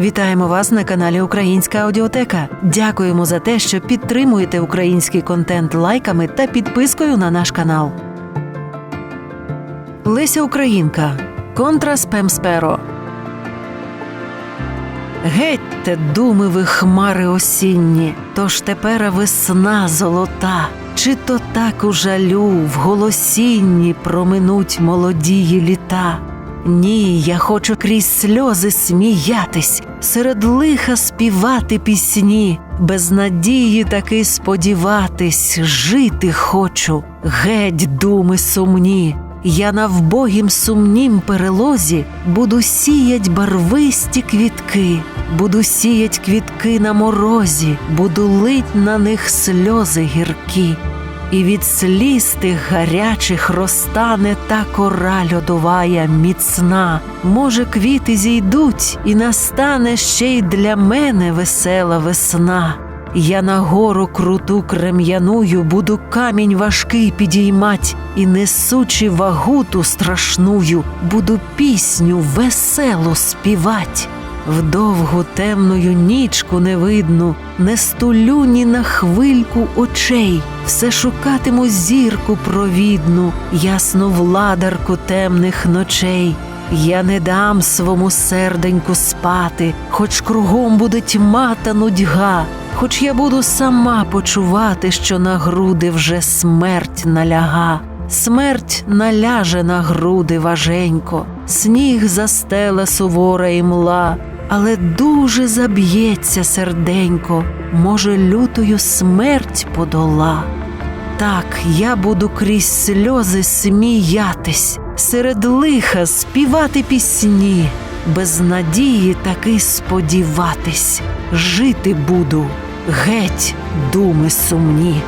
Вітаємо вас на каналі Українська Аудіотека. Дякуємо за те, що підтримуєте український контент лайками та підпискою на наш канал. Леся Українка. Контра Спемсперо. Гетьте, думи ви хмари осінні, тож тепера весна золота. Чи то так у жалю в голосінні проминуть молодії літа? Ні, я хочу крізь сльози сміятись, серед лиха співати пісні, без надії таки сподіватись, жити хочу, геть думи сумні. Я на вбогім сумнім перелозі буду сіять барвисті квітки, буду сіять квітки на морозі, буду лить на них сльози гіркі. І від сліз тих гарячих розтане та кора льодовая міцна. Може, квіти зійдуть, і настане ще й для мене весела весна. Я на гору круту крем'яную буду камінь важкий підіймать, і несучи вагу ту страшную, буду пісню веселу співать. В довгу темною нічку невидну, не стулю ні на хвильку очей, все шукатиму зірку провідну, ясну владарку темних ночей. Я не дам свому серденьку спати, хоч кругом буде тьма та нудьга, хоч я буду сама почувати, що на груди вже смерть наляга. Смерть наляже на груди важенько, сніг застела сувора і мла, але дуже заб'ється серденько, може, лютою смерть подола. Так, я буду крізь сльози сміятись, серед лиха співати пісні, без надії таки сподіватись, жити буду, геть думи сумні.